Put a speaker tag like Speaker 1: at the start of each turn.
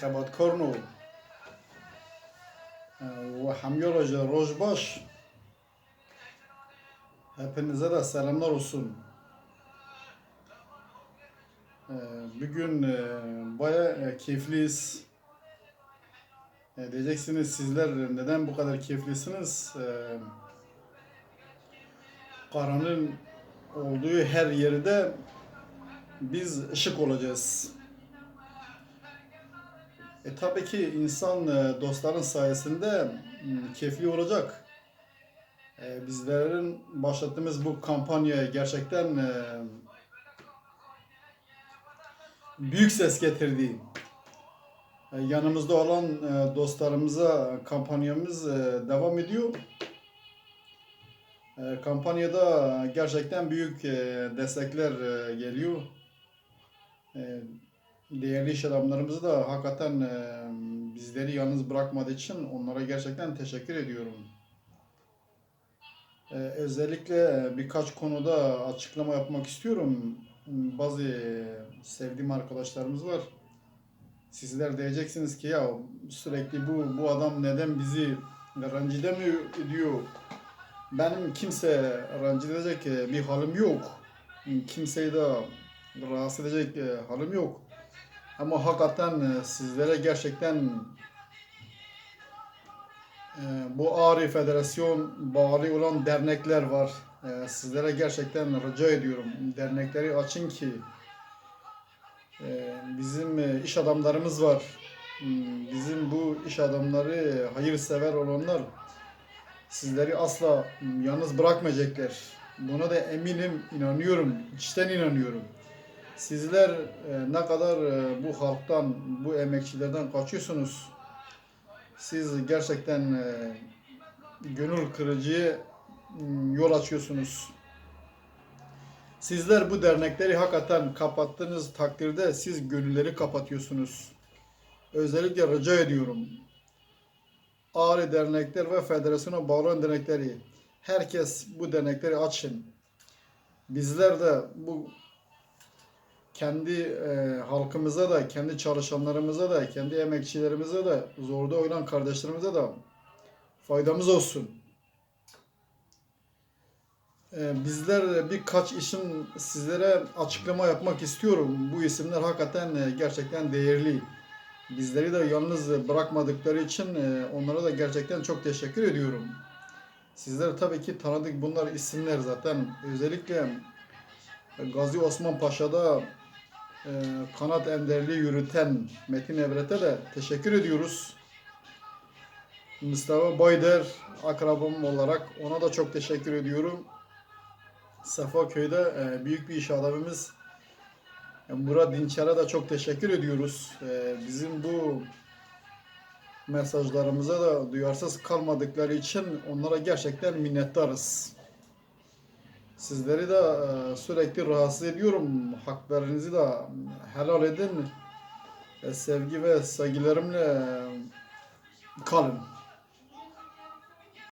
Speaker 1: xebatkarn û ve hemyara ji rojbaş hepinize de selamlar olsun. Ee, Bugün e, baya e, keyifliyiz. E, Diyeceksiniz sizler neden bu kadar keyiflisiniz? Ee, Karanın olduğu her yerde biz ışık olacağız. E tabii ki insan e, dostların sayesinde m, keyifli olacak. E, bizlerin başlattığımız bu kampanya gerçekten e, büyük ses getirdi. E, yanımızda olan e, dostlarımıza kampanyamız e, devam ediyor. E, kampanyada gerçekten büyük e, destekler e, geliyor. E, değerli iş adamlarımızı da hakikaten e, bizleri yalnız bırakmadığı için onlara gerçekten teşekkür ediyorum. E, özellikle birkaç konuda açıklama yapmak istiyorum. Bazı sevdiğim arkadaşlarımız var. Sizler diyeceksiniz ki ya sürekli bu bu adam neden bizi rencide mi ediyor? Benim kimse rencide edecek bir halim yok. Kimseyi de rahatsız edecek halim yok. Ama hakikaten e, sizlere gerçekten e, bu Ağrı Federasyon bağlı olan dernekler var. E, Sizlere gerçekten rica ediyorum. Dernekleri açın ki bizim iş adamlarımız var. Hmm, Bizim bu iş adamları hayırsever olanlar sizleri asla mm, yalnız bırakmayacaklar. Buna da eminim, inanıyorum, içten inanıyorum. Sizler e, ne kadar e, bu halktan, bu emekçilerden kaçıyorsunuz. Siz gerçekten e, gönül kırıcı yol açıyorsunuz. Sizler bu dernekleri hakikaten kapattığınız takdirde siz gönülleri kapatıyorsunuz. Özellikle rica ediyorum. Ağrı dernekler ve federasyona bağlı dernekleri herkes bu dernekleri açın. Bizler de bu kendi e, halkımıza da, kendi çalışanlarımıza da, kendi emekçilerimize de, zorda olan kardeşlerimize de faydamız olsun. E, bizler birkaç işin sizlere açıklama yapmak istiyorum. Bu isimler hakikaten e, gerçekten değerli. Bizleri de yalnız bırakmadıkları için e, onlara da gerçekten çok teşekkür ediyorum. Sizler tabii ki tanıdık bunlar isimler zaten. Özellikle Gazi Osman Paşa'da e, kanat enderliği yürüten Metin Evret'e de teşekkür ediyoruz. Mustafa Bayder akrabam olarak ona da çok teşekkür ediyorum. Safaköy'de e, büyük bir iş adamımız Murat Dinçer'e de çok teşekkür ediyoruz. E, bizim bu mesajlarımıza da duyarsız kalmadıkları için onlara gerçekten minnettarız. Sizleri de e, sürekli rahatsız ediyorum. Haklarınızı da helal edin. E, Sevgi ve saygılarımla e, kalın.